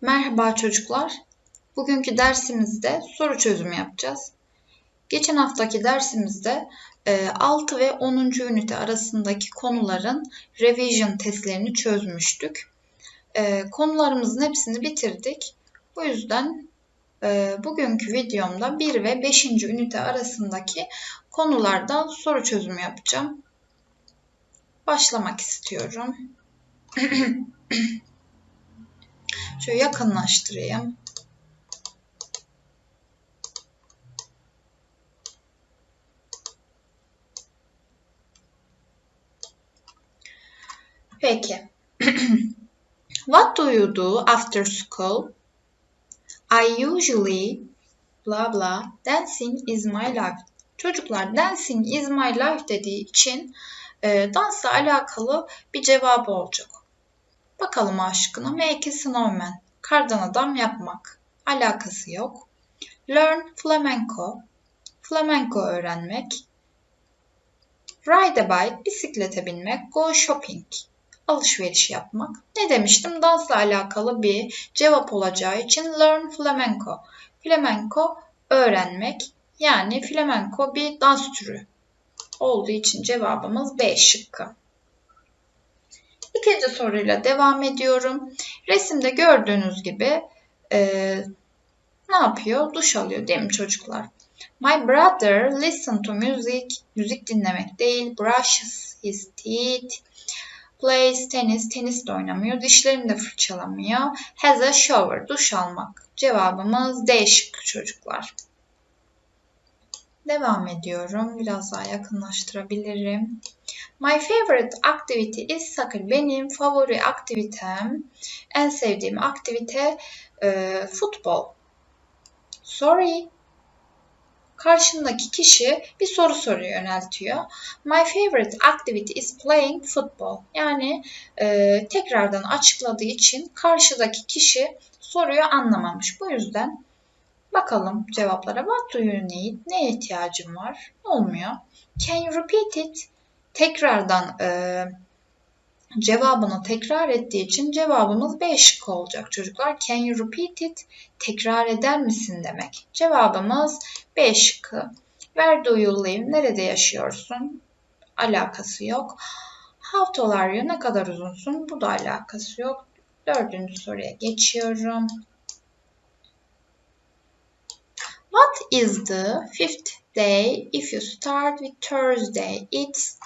Merhaba çocuklar. Bugünkü dersimizde soru çözümü yapacağız. Geçen haftaki dersimizde 6 e, ve 10. ünite arasındaki konuların revision testlerini çözmüştük. E, konularımızın hepsini bitirdik. Bu yüzden bugünkü videomda 1 ve 5. ünite arasındaki konulardan soru çözümü yapacağım. Başlamak istiyorum. Şöyle yakınlaştırayım. Peki. What do you do after school? I usually blah blah dancing is my life. Çocuklar dancing is my life dediği için e, dansla alakalı bir cevabı olacak. Bakalım aşkına. Make snowman. Kardan adam yapmak. Alakası yok. Learn flamenco. Flamenco öğrenmek. Ride a bike. Bisiklete binmek. Go shopping. Alışveriş yapmak. Ne demiştim? Dansla alakalı bir cevap olacağı için learn flamenco. Flamenco öğrenmek. Yani flamenco bir dans türü olduğu için cevabımız B şıkkı. İkinci soruyla devam ediyorum. Resimde gördüğünüz gibi e, ne yapıyor? Duş alıyor değil mi çocuklar? My brother listen to music. Müzik dinlemek değil. Brushes his teeth. Plays tenis. Tenis de oynamıyor. Dişlerini de fırçalamıyor. Has a shower. Duş almak. Cevabımız D şıkkı çocuklar. Devam ediyorum. Biraz daha yakınlaştırabilirim. My favorite activity is soccer. Benim favori aktivitem, en sevdiğim aktivite e, futbol. Sorry. Karşındaki kişi bir soru soruyor yöneltiyor. My favorite activity is playing football. Yani e, tekrardan açıkladığı için karşıdaki kişi soruyu anlamamış. Bu yüzden Bakalım cevaplara. What do you need? Neye ihtiyacın var? Olmuyor. Can you repeat it? Tekrardan e, cevabını tekrar ettiği için cevabımız B şıkkı olacak çocuklar. Can you repeat it? Tekrar eder misin demek. Cevabımız B şıkkı. Where do you live? Nerede yaşıyorsun? Alakası yok. How tall are you? Ne kadar uzunsun? Bu da alakası yok. Dördüncü soruya geçiyorum. What is the fifth day if you start with Thursday? It's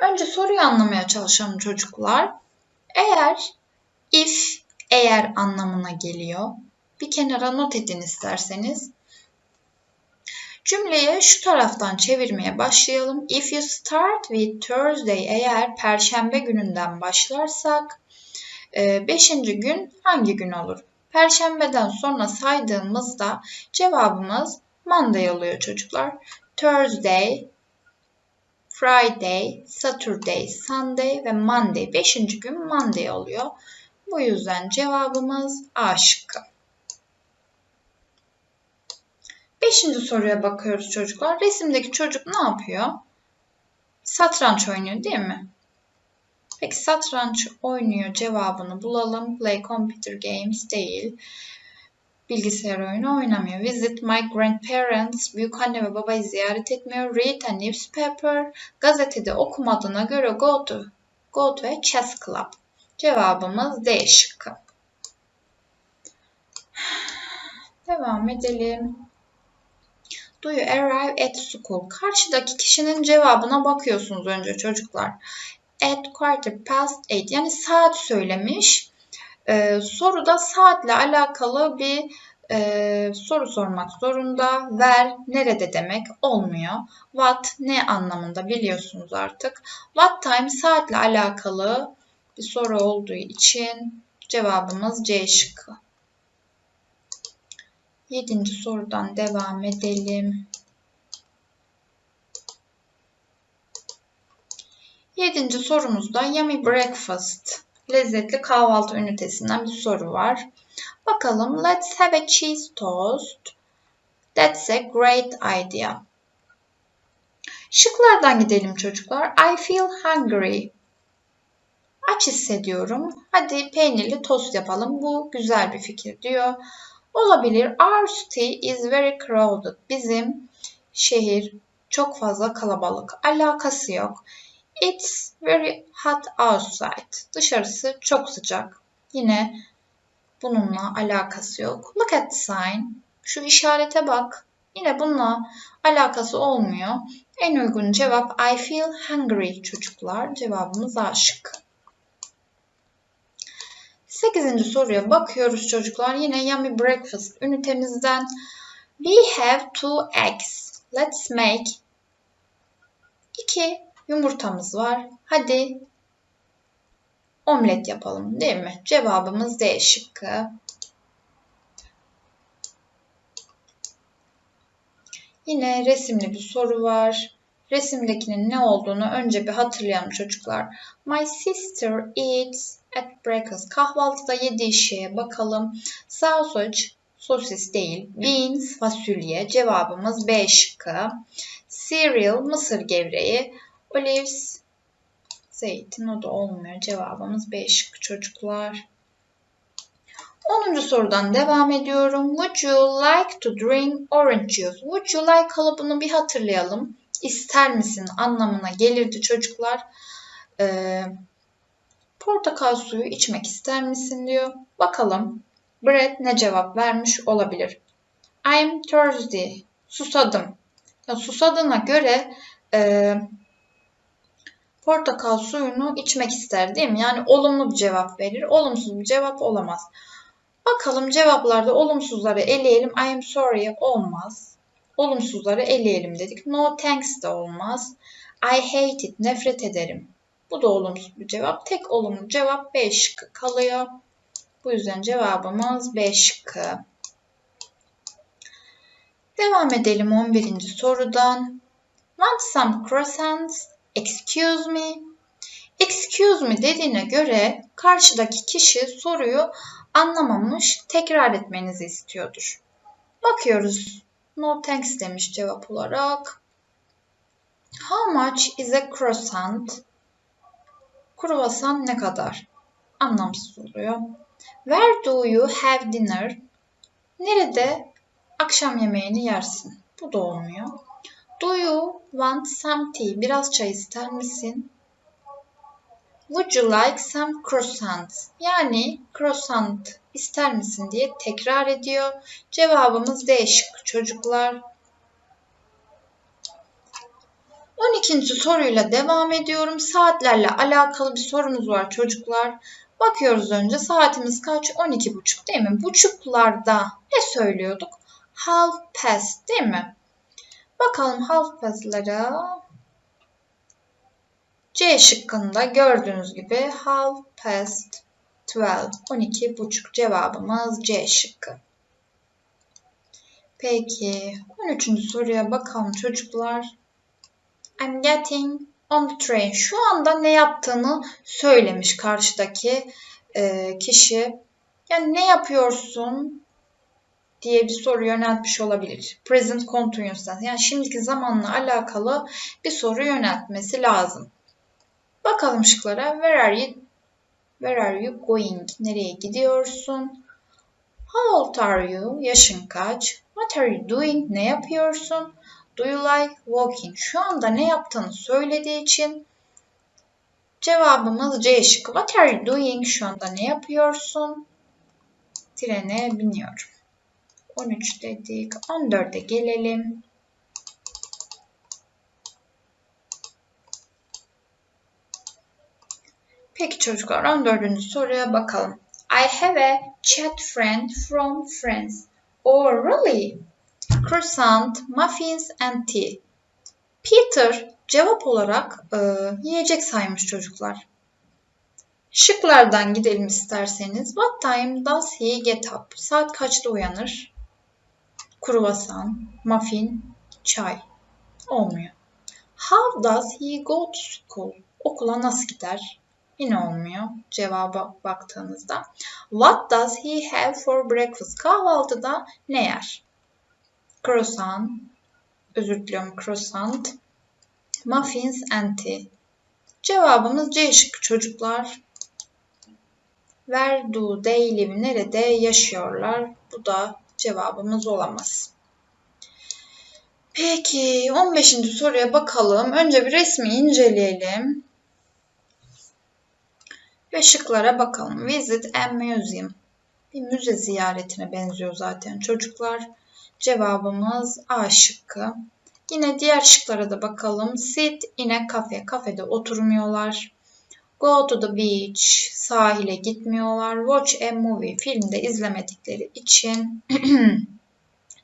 Önce soruyu anlamaya çalışalım çocuklar. Eğer if eğer anlamına geliyor. Bir kenara not edin isterseniz. Cümleyi şu taraftan çevirmeye başlayalım. If you start with Thursday eğer perşembe gününden başlarsak e, beşinci gün hangi gün olur? Perşembeden sonra saydığımızda cevabımız Monday oluyor çocuklar. Thursday, Friday, Saturday, Sunday ve Monday. Beşinci gün Monday oluyor. Bu yüzden cevabımız A şıkkı. Beşinci soruya bakıyoruz çocuklar. Resimdeki çocuk ne yapıyor? Satranç oynuyor değil mi? Peki satranç oynuyor cevabını bulalım. Play computer games değil. Bilgisayar oyunu oynamıyor. Visit my grandparents. Büyük anne ve babayı ziyaret etmiyor. Read a newspaper. Gazetede okumadığına göre go to. Go to a chess club. Cevabımız D şıkkı. Devam edelim. Do you arrive at school? Karşıdaki kişinin cevabına bakıyorsunuz önce çocuklar at quarter past eight yani saat söylemiş. Ee, soruda saatle alakalı bir e, soru sormak zorunda. Where, nerede demek olmuyor. What, ne anlamında biliyorsunuz artık. What time saatle alakalı bir soru olduğu için cevabımız C şıkkı. Yedinci sorudan devam edelim. Yedinci sorumuzda Yummy Breakfast, lezzetli kahvaltı ünitesinden bir soru var. Bakalım, let's have a cheese toast. That's a great idea. Şıklardan gidelim çocuklar. I feel hungry. Aç hissediyorum. Hadi peynirli tost yapalım. Bu güzel bir fikir diyor. Olabilir. Our city is very crowded. Bizim şehir çok fazla kalabalık. Alakası yok. It's very hot outside. Dışarısı çok sıcak. Yine bununla alakası yok. Look at the sign. Şu işarete bak. Yine bununla alakası olmuyor. En uygun cevap I feel hungry çocuklar. Cevabımız A şıkkı. Sekizinci soruya bakıyoruz çocuklar. Yine Yummy Breakfast ünitemizden. We have two eggs. Let's make. İki yumurtamız var. Hadi omlet yapalım değil mi? Cevabımız D şıkkı. Yine resimli bir soru var. Resimdekinin ne olduğunu önce bir hatırlayalım çocuklar. My sister eats at breakfast. Kahvaltıda yediği şeye bakalım. Sausage, sosis değil. Beans, fasulye. Cevabımız B şıkkı. Cereal, mısır gevreği. Olives, zeytin. O da olmuyor. Cevabımız B çocuklar. 10. sorudan devam ediyorum. Would you like to drink orange juice? Would you like kalıbını bir hatırlayalım. İster misin anlamına gelirdi çocuklar. Ee, portakal suyu içmek ister misin diyor. Bakalım Brett ne cevap vermiş olabilir. I'm thirsty. Susadım. Ya susadığına göre e, portakal suyunu içmek ister değil mi? Yani olumlu bir cevap verir. Olumsuz bir cevap olamaz. Bakalım cevaplarda olumsuzları eleyelim. I am sorry olmaz. Olumsuzları eleyelim dedik. No thanks de olmaz. I hate it nefret ederim. Bu da olumsuz bir cevap. Tek olumlu cevap B şıkkı kalıyor. Bu yüzden cevabımız B şıkkı. Devam edelim 11. sorudan. Want some croissants? Excuse me. Excuse me dediğine göre karşıdaki kişi soruyu anlamamış, tekrar etmenizi istiyordur. Bakıyoruz. No thanks demiş cevap olarak. How much is a croissant? Kruvasan ne kadar? Anlamsız oluyor. Where do you have dinner? Nerede akşam yemeğini yersin? Bu da olmuyor. Do you want some tea? Biraz çay ister misin? Would you like some croissants? Yani croissant ister misin diye tekrar ediyor. Cevabımız D şıkkı çocuklar. 12. soruyla devam ediyorum. Saatlerle alakalı bir sorumuz var çocuklar. Bakıyoruz önce saatimiz kaç? 12.30 değil mi? Buçuklarda ne söylüyorduk? Half past değil mi? Bakalım half past'lara. C şıkkında gördüğünüz gibi half past 12, 12 buçuk cevabımız C şıkkı. Peki 13. soruya bakalım çocuklar. I'm getting on the train. Şu anda ne yaptığını söylemiş karşıdaki e, kişi. Yani ne yapıyorsun diye bir soru yöneltmiş olabilir. Present continuous'tan yani şimdiki zamanla alakalı bir soru yöneltmesi lazım. Bakalım şıklara. Where are you? Where are you going? Nereye gidiyorsun? How old are you? Yaşın kaç? What are you doing? Ne yapıyorsun? Do you like walking? Şu anda ne yaptığını söylediği için cevabımız C şıkkı. What are you doing? Şu anda ne yapıyorsun? Trene biniyorum. 13 dedik. 14'e gelelim. Peki çocuklar 14. soruya bakalım. I have a chat friend from France. Oh really? Croissant, muffins and tea. Peter cevap olarak e, yiyecek saymış çocuklar. Şıklardan gidelim isterseniz. What time does he get up? Saat kaçta uyanır? Kruvasan, muffin, çay. Olmuyor. How does he go to school? Okula nasıl gider? Yine olmuyor cevaba baktığınızda. What does he have for breakfast? Kahvaltıda ne yer? Croissant, özür diliyorum croissant, muffins and tea. Cevabımız C şıkkı çocuklar. Where do they live? Nerede yaşıyorlar? Bu da cevabımız olamaz. Peki 15. soruya bakalım. Önce bir resmi inceleyelim. Ve şıklara bakalım. Visit a museum. Bir müze ziyaretine benziyor zaten çocuklar. Cevabımız A şıkkı. Yine diğer şıklara da bakalım. Sit in a cafe. Kafede oturmuyorlar. Go to the beach. Sahile gitmiyorlar. Watch a movie. Filmde izlemedikleri için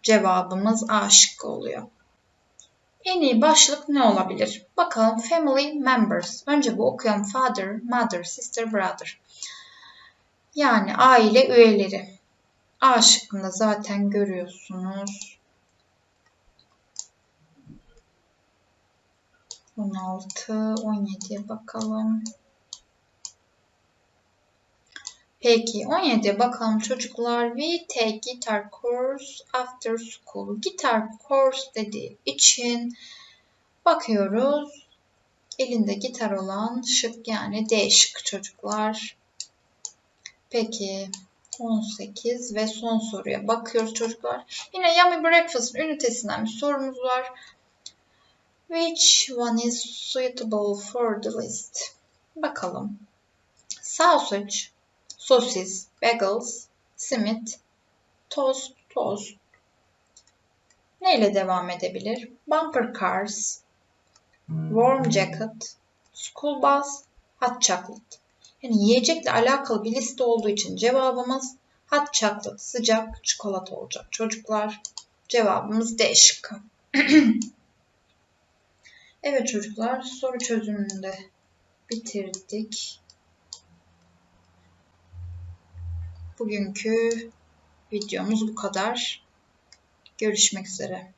cevabımız A şıkkı oluyor. En iyi başlık ne olabilir? Bakalım family members. Önce bu okuyalım. Father, mother, sister, brother. Yani aile üyeleri. A şıkkında zaten görüyorsunuz. 16, 17'ye bakalım. Peki 17'ye bakalım çocuklar. We take guitar course after school. Gitar course dediği için bakıyoruz. Elinde gitar olan şık yani D şık çocuklar. Peki 18 ve son soruya bakıyoruz çocuklar. Yine Yummy Breakfast ünitesinden bir sorumuz var. Which one is suitable for the list? Bakalım. Sausage, sosis, bagels, simit, toast, toast. Neyle devam edebilir? Bumper cars, warm jacket, school bus, hot chocolate. Yani yiyecekle alakalı bir liste olduğu için cevabımız hot chocolate, sıcak çikolata olacak çocuklar. Cevabımız D şıkkı. evet çocuklar soru çözümünü de bitirdik. Bugünkü videomuz bu kadar. Görüşmek üzere.